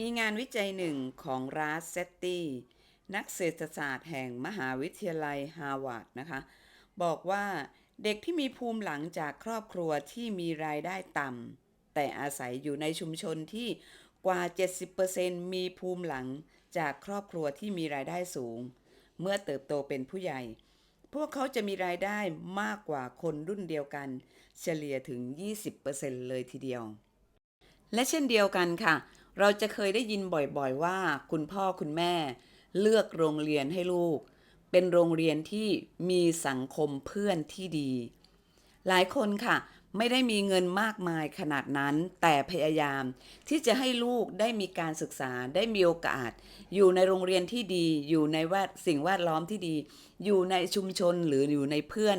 มีงานวิจัยหนึ่งของราสเซตตี้นักเศรษฐศาสตร์แห่งมหาวิทยาลัยฮาร์วาร์ดนะคะ บอกว่าเด็กที่มีภูมิหลังจากครอบครัวที่มีรายได้ต่ำแต่อาศัยอยู่ในชุมชนที่กว่า 70%มีภูมิหลังจากครอบครัวที่มีรายได้สูง เมื่อเติบโตเป็นผู้ใหญ่ พวกเขาจะมีรายได้มากกว่าคนรุ่นเดียวกัน เฉลี่ยถึง 20%เลยทีเดียว และเช่นเดียวกันค่ะ เราจะเคยได้ยินบ่อยๆว่า คุณพ่อคุณแม่ เลือกโรงเรียนให้ลูก เป็นโรงเรียนที่มีสังคมเพื่อนที่ดี หลายคนค่ะ ไม่ได้มีเงินมากมายขนาดนั้น แต่พยายามที่จะให้ลูกได้มีการศึกษาได้มีโอกาส อยู่ในโรงเรียนที่ดี อยู่ในแวดสิ่งแวดล้อมที่ดี อยู่ในชุมชนหรืออยู่ในเพื่อน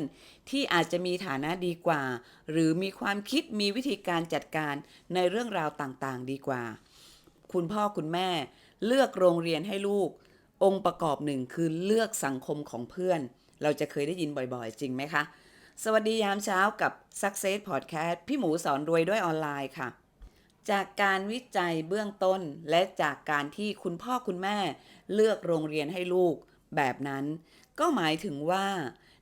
ที่อาจจะมีฐานะดีกว่า หรือมีความคิดมีวิธีการจัดการในเรื่องราวต่างๆ ดีกว่า คุณพ่อคุณแม่ เลือกโรงเรียนให้ลูก องค์ประกอบหนึ่งคือเลือกสังคมของเพื่อน เราจะเคยได้ยินบ่อยๆ จริงไหมคะ สวัสดียามเช้ากับ Success Podcast พี่หมูสอนรวยด้วยออนไลน์ค่ะ จากการวิจัยเบื้องต้นและจากการที่คุณพ่อคุณแม่ เลือกโรงเรียนให้ลูก แบบนั้น ก็หมายถึงว่า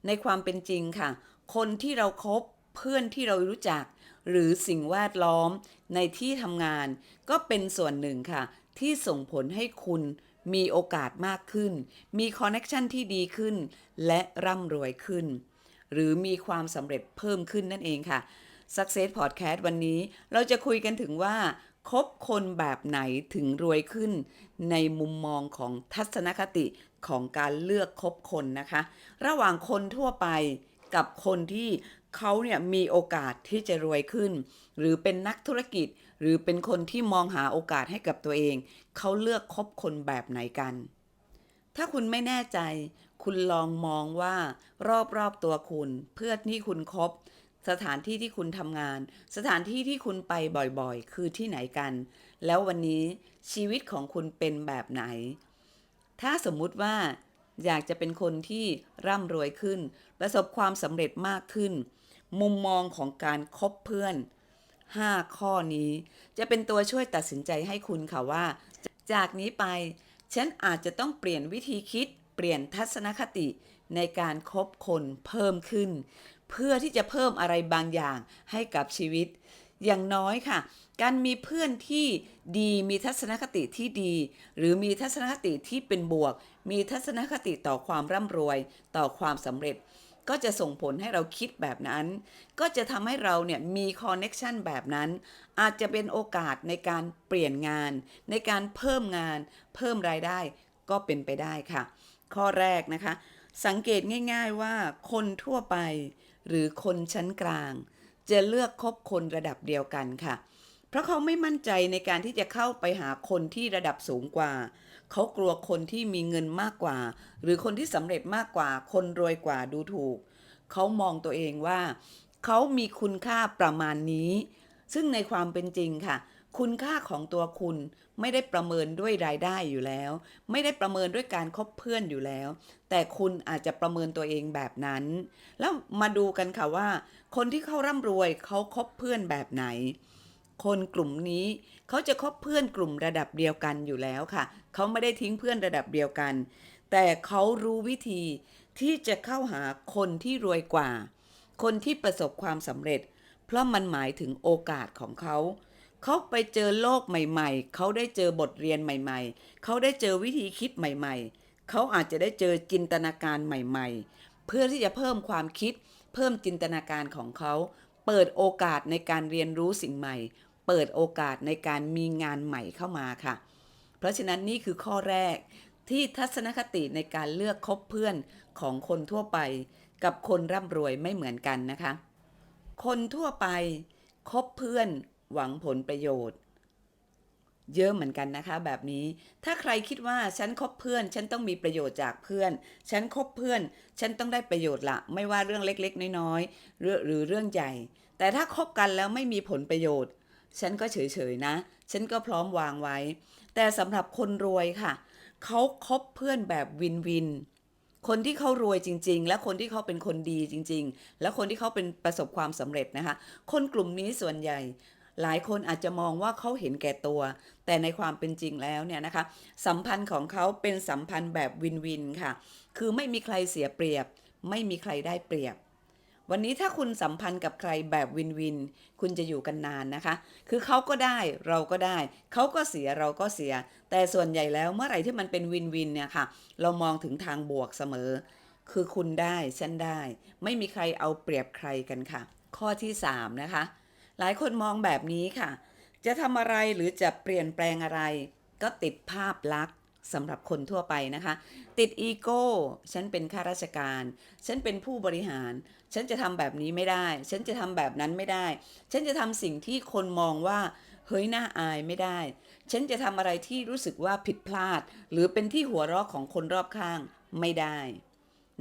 ในความเป็นจริงค่ะ คนที่เราครบเพื่อนที่เรารู้จัก หรือสิ่งแวดล้อมในที่ทำงาน ก็เป็นส่วนหนึ่งค่ะ ที่ส่งผลให้คุณมีโอกาสมากขึ้น มีคอนเน็ชันที่ดีขึ้น และร่ำรวยขึ้น หรือมีความสำเร็จเพิ่มขึ้นนั่นเองค่ะ Success Podcast วันนี้เราจะคุยกันถึงว่าคบคนแบบไหนถึงรวยขึ้น ในมุมมองของทัศนคติของการเลือกคบคนนะคะ ระหว่างคนทั่วไปกับคนที่ เขาเนี่ยมีโอกาสที่จะรวยขึ้น หรือเป็นนักธุรกิจ หรือเป็นคนที่มองหาโอกาสให้กับตัวเอง เขาเลือกคบคนแบบไหนกัน ถ้าคุณไม่แน่ใจ คุณลองมองว่ารอบๆตัวคุณ เพื่อนที่คุณคบ สถานที่ที่คุณทำงาน สถานที่ที่คุณไปบ่อยๆ คือที่ไหนกัน แล้ววันนี้ชีวิตของคุณเป็นแบบไหน ถ้าสมมุติว่าอยากจะเป็นคนที่ร่ำรวยขึ้น ประสบความสำเร็จมากขึ้น มุมมองของการคบเพื่อน 5 ข้อนี้ จะเป็นตัวช่วยตัดสินใจให้คุณค่ะว่า จากนี้ไป ฉันอาจจะต้องเปลี่ยนวิธีคิด เปลี่ยนทัศนคติในการคบคนเพิ่มขึ้น เพื่อที่จะเพิ่มอะไรบางอย่างให้กับชีวิต อย่างน้อยค่ะ การมีเพื่อนที่ดีมีทัศนคติที่ดี หรือมีทัศนคติที่เป็นบวก มีทัศนคติต่อความร่ำรวย ต่อความสำเร็จ ก็จะส่งผลให้เราคิดแบบนั้น ก็จะทำให้เราเนี่ยมีคอนเน็ชันแบบนั้น อาจจะเป็นโอกาสในการเปลี่ยนงาน ในการเพิ่มงาน เพิ่มรายได้ก็เป็นไปได้ค่ะ ข้อแรกนะคะ สังเกตง่ายๆว่าคนทั่วไป หรือคนชั้นกลาง จะเลือกคบคนระดับเดียวกันค่ะ เพราะเขาไม่มั่นใจในการที่จะเข้าไปหาคนที่ระดับสูงกว่า เขากลัวคนที่มีเงินมากกว่า หรือคนที่สำเร็จมากกว่า คนรวยกว่าดูถูก เขามองตัวเองว่า เขามีคุณค่าประมาณนี้ ซึ่งในความเป็นจริงค่ะ คุณค่าของตัวคุณไม่ได้ประเมินด้วยรายได้อยู่แล้ว ไม่ได้ประเมินด้วยการคบเพื่อนอยู่แล้ว แต่คุณอาจจะประเมินตัวเองแบบนั้น แล้วมาดูกันค่ะว่า คนที่เขาร่ำรวยเขาคบเพื่อนแบบไหน คนกลุ่มนี้เขาจะคบเพื่อนกลุ่มระดับเดียวกันอยู่แล้วค่ะ เขาไม่ได้ทิ้งเพื่อนระดับเดียวกัน แต่เขารู้วิธีที่จะเข้าหาคนที่รวยกว่า คนที่ประสบความสำเร็จ เพราะมันหมายถึงโอกาสของเขา เขาไปเจอโลกใหม่ๆ เขาได้เจอบทเรียนใหม่ ๆ เขาได้เจอวิธีคิดใหม่ ๆ เขาอาจจะได้เจอจินตนาการใหม่ ๆ เพื่อที่จะเพิ่มความคิด เพิ่มจินตนาการของเขา เปิดโอกาสในการเรียนรู้สิ่งใหม่ เปิดโอกาสในการมีงานใหม่เข้ามาค่ะ เพราะฉะนั้นนี่คือข้อแรกที่ทัศนคติในการเลือกคบเพื่อนของคนทั่วไป กับคนร่ำรวยไม่เหมือนกันนะคะ คนทั่วไปคบเพื่อนหวังผลประโยชน์ เยอะเหมือนกันนะคะ แบบนี้ถ้าใครคิดว่าฉันคบเพื่อน ฉันต้องมีประโยชน์จากเพื่อน ฉันคบเพื่อน ฉันต้องได้ประโยชน์ละไม่ว่าเรื่องเล็กๆ น้อยๆหรือหรือเรื่องใหญ่ แต่ถ้าคบกันแล้วไม่มีผลประโยชน์ ฉันก็เฉยๆนะ ฉันก็พร้อมวางไว้ แต่สำหรับคนรวยค่ะ เขาคบเพื่อนแบบวินวิน คนที่เขารวยจริง ๆ และคนที่เขาเป็นคนดีจริง ๆ และคนที่เขาเป็นประสบความสำเร็จนะคะ คนกลุ่มนี้ส่วนใหญ่ หลายคนอาจจะมองว่าเขาเห็นแก่ตัว แต่ในความเป็นจริงแล้วเนี่ยนะคะ สัมพันธ์ของเขาเป็นสัมพันธ์แบบวินวินค่ะ คือไม่มีใครเสียเปรียบ ไม่มีใครได้เปรียบ วันนี้ถ้าคุณสัมพันธ์กับใครแบบวินวิน คุณจะอยู่กันนานนะคะ คือเขาก็ได้เราก็ได้ เขาก็เสียเราก็เสีย แต่ส่วนใหญ่แล้วเมื่อไหร่ที่มันเป็นวินวินเนี่ยค่ะ เรามองถึงทางบวกเสมอ คือคุณได้ฉันได้ ไม่มีใครเอาเปรียบใครกันค่ะ ข้อที่ 3 นะคะ หลายคนมองแบบนี้ค่ะ จะทำอะไรหรือจะเปลี่ยนแปลงอะไร ก็ติดภาพลักษณ์ สำหรับคนทั่วไปนะคะ ติดอีโก้ฉันเป็นข้าราชการ ฉันเป็นผู้บริหาร ฉันจะทำแบบนี้ไม่ได้ ฉันจะทำแบบนั้นไม่ได้ ฉันจะทำสิ่งที่คนมองว่า เฮ้ยน่าอายไม่ได้ ฉันจะทำอะไรที่รู้สึกว่าผิดพลาด หรือเป็นที่หัวเราะของคนรอบข้างไม่ได้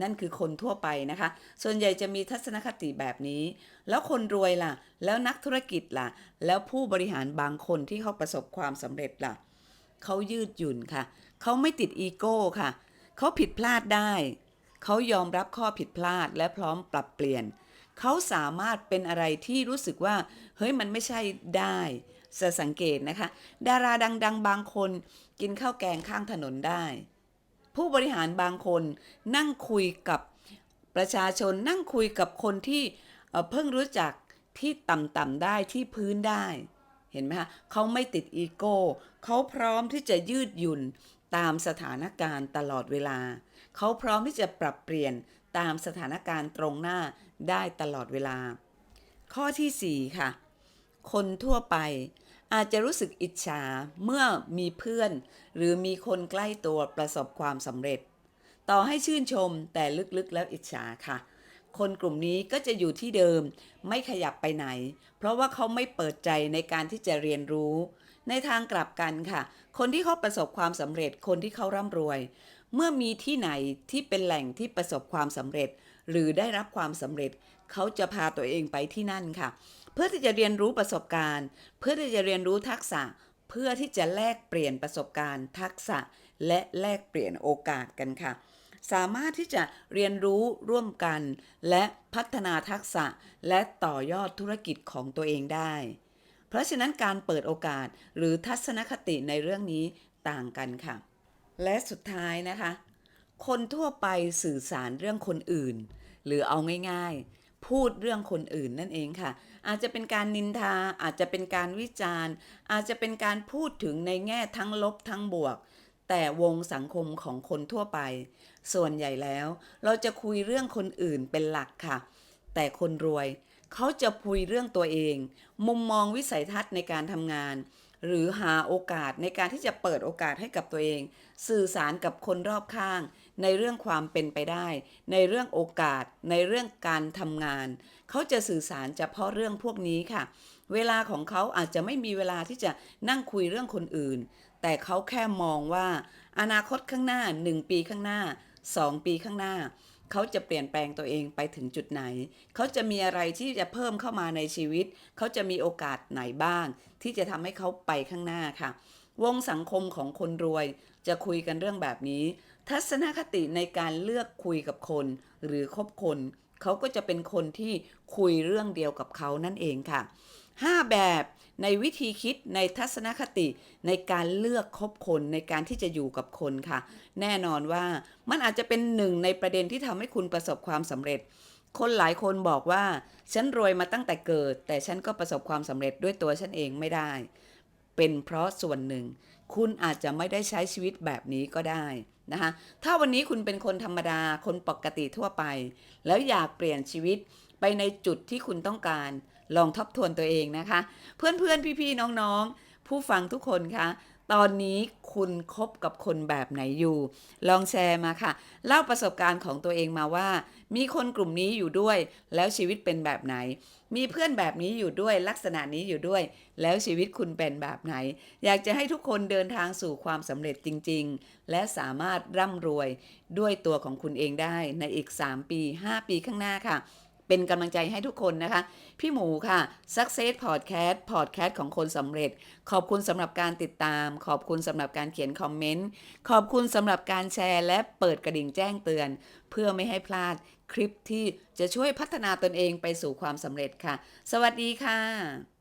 นั่นคือคนทั่วไปนะคะ ส่วนใหญ่จะมีทัศนคติแบบนี้ แล้วคนรวยล่ะ แล้วนักธุรกิจล่ะ แล้วผู้บริหารบางคนที่เขาประสบความสำเร็จล่ะ เขายืดหยุ่นค่ะ เขาไม่ติดอีโก้ค่ะ เขาผิดพลาดได้ เขายอมรับข้อผิดพลาดและพร้อมปรับเปลี่ยน เขาสามารถเป็นอะไรที่รู้สึกว่า เฮ้ยมันไม่ใช่ได้จะสังเกตนะคะ ดาราดัง ๆ บางคนกินข้าวแกงข้างถนนได้ ผู้บริหารบางคนนั่งคุยกับประชาชนนั่งคุยกับคนที่เเพิ่งรู้จักที่ต่ำๆได้ที่พื้นได้ เห็นไหมคะเขาไม่ติดอีโก้เขาพร้อมที่จะยืดหยุ่นตามสถานการณ์ตลอดเวลา เขาพร้อมที่จะปรับเปลี่ยนตามสถานการณ์ตรงหน้าได้ตลอดเวลา ข้อทีสี่4 ค่ะ คนทั่วไปอาจจะรู้สึกอิจฉาเมื่อมีเพื่อน หรือมีคนใกล้ตัวประสบความสำเร็จ ต่อให้ชื่นชมแต่ลึกๆแล้วอิจฉาค่ะ คนกลุ่มนี้ก็จะอยู่ที่เดิม ไม่ขยับไปไหน เพราะว่าเขาไม่เปิดใจในการที่จะเรียนรู้ ในทางกลับกันค่ะ คนที่เขาประสบความสำเร็จคนที่เขาร่ำรวย เมื่อมีที่ไหนที่เป็นแหล่งที่ประสบความสำเร็จ หรือได้รับความสำเร็จ เขาจะพาตัวเองไปที่นั่นค่ะ เพื่อที่จะเรียนรู้ประสบการณ์ เพื่อที่จะเรียนรู้ทักษะ เพื่อที่จะแลกเปลี่ยนประสบการณ์ ทักษะ และแลกเปลี่ยนโอกาสกันค่ะ สามารถที่จะเรียนรู้ร่วมกัน และพัฒนาทักษะและต่อยอดธุรกิจของตัวเองได้ เพราะฉะนั้นการเปิดโอกาสหรือทัศนคติในเรื่องนี้ต่างกันค่ะ และสุดท้ายนะคะ คนทั่วไปสื่อสารเรื่องคนอื่น หรือเอาง่ายๆ พูดเรื่องคนอื่นนั่นเองค่ะ อาจจะเป็นการนินทาอาจจะเป็นการวิจารณ์ อาจจะเป็นการพูดถึงในแง่ทั้งลบทั้งบวก แต่วงสังคมของคนทั่วไป ส่วนใหญ่แล้ว เราจะคุยเรื่องคนอื่นเป็นหลักค่ะ แต่คนรวย เขาจะคุยเรื่องตัวเอง มุมมองวิสัยทัศน์ในการทำงาน หรือหาโอกาสในการที่จะเปิดโอกาสให้กับตัวเอง สื่อสารกับคนรอบข้าง ในเรื่องความเป็นไปได้ ในเรื่องโอกาส ในเรื่องการทำงาน เขาจะสื่อสารเฉพาะเรื่องพวกนี้ค่ะเวลาของเขาอาจจะไม่มีเวลาที่จะนั่งคุยเรื่องคนอื่น แต่เขาแค่มองว่าอนาคตข้างหน้า 1 ปีข้างหน้า 2 ปีข้างหน้า เขาจะเปลี่ยนแปลงตัวเองไปถึงจุดไหน เขาจะมีอะไรที่จะเพิ่มเข้ามาในชีวิต เขาจะมีโอกาสไหนบ้าง ที่จะทำให้เขาไปข้างหน้าค่ะ วงสังคมของคนรวย จะคุยกันเรื่องแบบนี้ ทัศนคติในการเลือกคุยกับคน หรือคบคนเขาก็จะเป็นคนที่คุยเรื่องเดียวกับเขานั่นเองค่ะ 5 แบบ ในวิธีคิดในทัศนคติในการเลือกคบคนในการที่จะอยู่กับคนค่ะ แน่นอนว่ามันอาจจะเป็นหนึ่งในประเด็นที่ทำให้คุณประสบความสำเร็จ คนหลายคนบอกว่า ฉันรวยมาตั้งแต่เกิด แต่ฉันก็ประสบความสำเร็จด้วยตัวฉันเองไม่ได้ เป็นเพราะส่วนหนึ่ง คุณอาจจะไม่ได้ใช้ชีวิตแบบนี้ก็ได้นะคะถ้าวันนี้คุณเป็นคนธรรมดาคนปกติทั่วไป แล้วอยากเปลี่ยนชีวิตไปในจุดที่คุณต้องการ ลองทบทวนตัวเองนะคะ เพื่อนๆ พี่ๆ น้องๆ ผู้ฟังทุกคนคะตอนนี้คุณคบกับคนแบบไหนอยู่ ลองแชร์มาค่ะ เล่าประสบการณ์ของตัวเองมาว่า มีคนกลุ่มนี้อยู่ด้วย แล้วชีวิตเป็นแบบไหน มีเพื่อนแบบนี้อยู่ด้วย ลักษณะนี้อยู่ด้วย แล้วชีวิตคุณเป็นแบบไหน อยากจะให้ทุกคนเดินทางสู่ความสำเร็จจริง ๆ และสามารถร่ำรวยด้วยตัวของคุณเองได้ในอีก 3 ปี 5 ปีข้างหน้าค่ะ เป็นกำลังใจให้ทุกคนนะคะ พี่หมูค่ะ Success Podcast Podcast ของคนสำเร็จ ขอบคุณสำหรับการติดตาม ขอบคุณสำหรับการเขียนคอมเมนต์ ขอบคุณสำหรับการแชร์ และเปิดกระดิ่งแจ้งเตือน เพื่อไม่ให้พลาดคลิปที่จะช่วยพัฒนาตนเองไปสู่ความสำเร็จค่ะ สวัสดีค่ะ